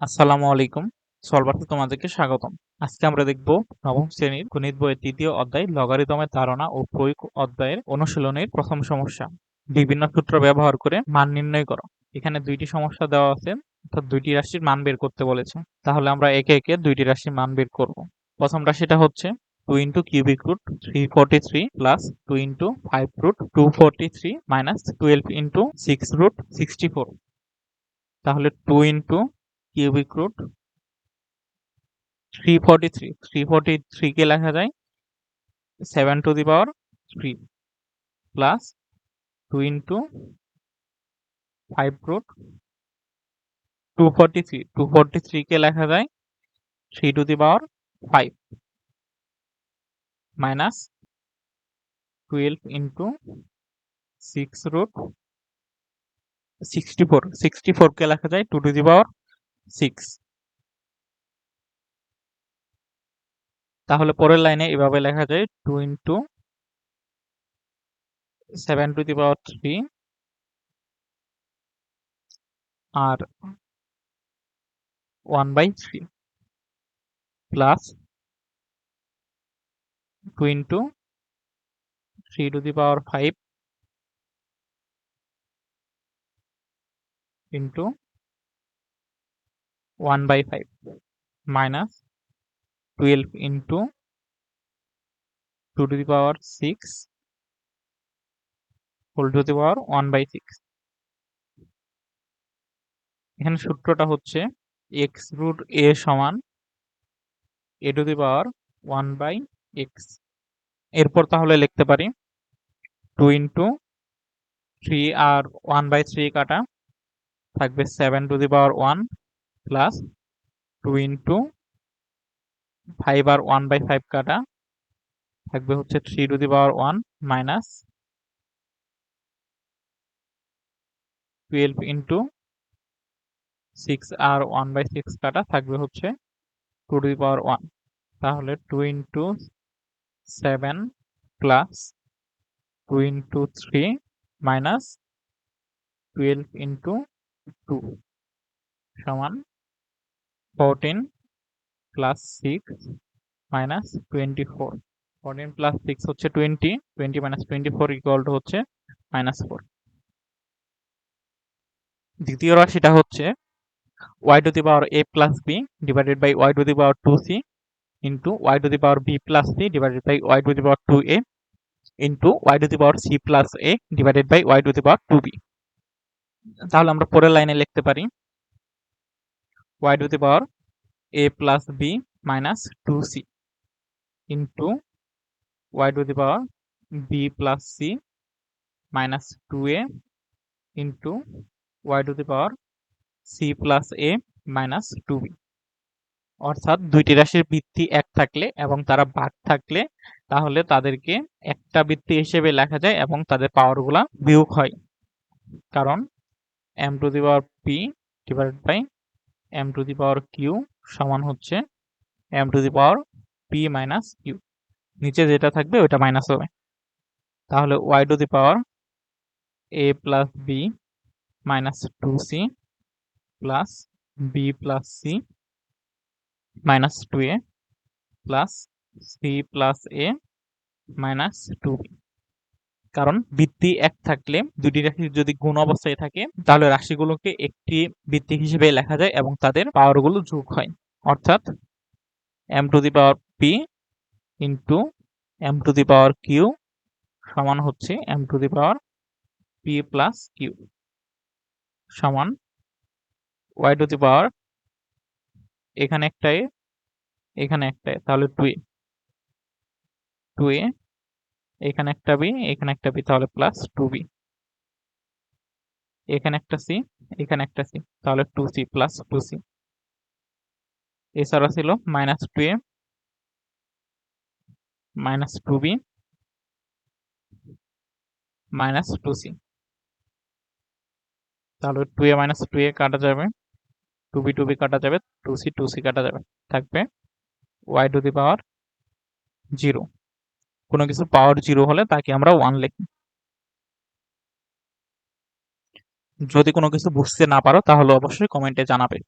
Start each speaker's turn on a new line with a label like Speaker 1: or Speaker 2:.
Speaker 1: আসসালামু আলাইকুম। সলভারতে তোমাদেরকে স্বাগতম। আজকে আমরা দেখব নবম শ্রেণির গণিত বইয়ের তৃতীয় অধ্যায় লগারিদমের ধারণা ও প্রয়োগ অধ্যায়ের অনুশীলনের প্রথম সমস্যা। বিভিন্ন সূত্র ব্যবহার করে মান নির্ণয় করো। এখানে দুইটি সমস্যা দেওয়া আছে, অর্থাৎ দুইটি রাশির মান বের করতে বলেছে। তাহলে আমরা একে একে দুইটি রাশির মান বের করব। প্রথম রাশিটা হচ্ছে two into cubic root three forty three plus two into five root two forty three minus twelve into six root sixty four তাহলে two into cubic root three forty three three forty থ্রিকে লেখা যায়? Seven to the power three plus two into five root two forty three two forty থ্রিকে লেখা যায়? Three to the power five minus twelve into six root sixty four sixty ফোরকে লেখা যায়? Two to the power six তাহলে পরের লাইনে এভাবে লেখা যায় two into seven to the power three R one by three plus two into three to the power five into one by five minus twelve into two to the power six whole to the power one by six এখানে সূত্রটা হচ্ছে X root এ সমান A to the power one by X এরপর তাহলে লিখতে পারি two into three আর one by three কাটা থাকবে seven to the power one plus two into five R one by five কাটা থাকবে হচ্ছে three to the power one minus twelve into six R one by six কাটা থাকবে হচ্ছে two to the power one তাহলে two into seven plus two into three minus twelve into two সমান fourteen plus six minus twenty four fourteen plus six হচ্ছে twenty twenty minus twenty four equal to হচ্ছে minus four দ্বিতীয় রাশিটা হচ্ছে Y to the power A plus B divided by Y to the power two C into Y to the power B plus C divided by Y to the power two A into Y to the power C plus A divided by Y to the power two B তাহলে আমরা পরের লাইনে লিখতে পারি Y to the power a plus b minus 2c into y to the power b plus c minus 2a into y to the power c plus a minus 2b অর্থাৎ দুইটি রাশির বৃত্তি এক থাকলে এবং তারা ভাগ থাকলে তাহলে তাদেরকে একটা বৃত্তি হিসেবে লেখা যায় এবং তাদের পাওয়ারগুলা বিয়োগ হয়। কারণ m to the power p divided by m to the power q সমান হচ্ছে m to the power p minus q নিচে যেটা থাকবে ওইটা মাইনাস হবে। তাহলে y to the power a plus b minus two c plus b plus c minus two a plus c plus a minus two b কারণ বৃত্তি এক থাকলে দুটি রাশি যদি গুণ অবস্থায় থাকে, তাহলে রাশিগুলোকে একটি বৃত্তি হিসেবে লেখা যায় এবং তাদের পাওয়ারগুলো যোগ হয়। অর্থাৎ m to the power p into m to the power q সমান হচ্ছে m to the power p plus q সমান ওয়াই টু দি পাওয়ার এখানে একটাই এখানে একটাই তাহলে টু এ টু এ এখানে একটা বি এখানে একটা বি তাহলে প্লাস টু বি এখানে একটা সি এখানে একটা সি তাহলে two c plus two c এছাড়া ছিল minus two a minus two b minus two c তাহলে two a minus two a কাটা যাবে টু বি টু বি কাটা যাবে টু সি টু সি কাটা যাবে, থাকবে y to the power zero কোনো কিছু পাওয়ার জিরো হলে তাকে আমরা ওয়ান লিখি। যদি কোনো কিছু বুঝতে না পারো, তাহলে অবশ্যই কমেন্টে জানাবে।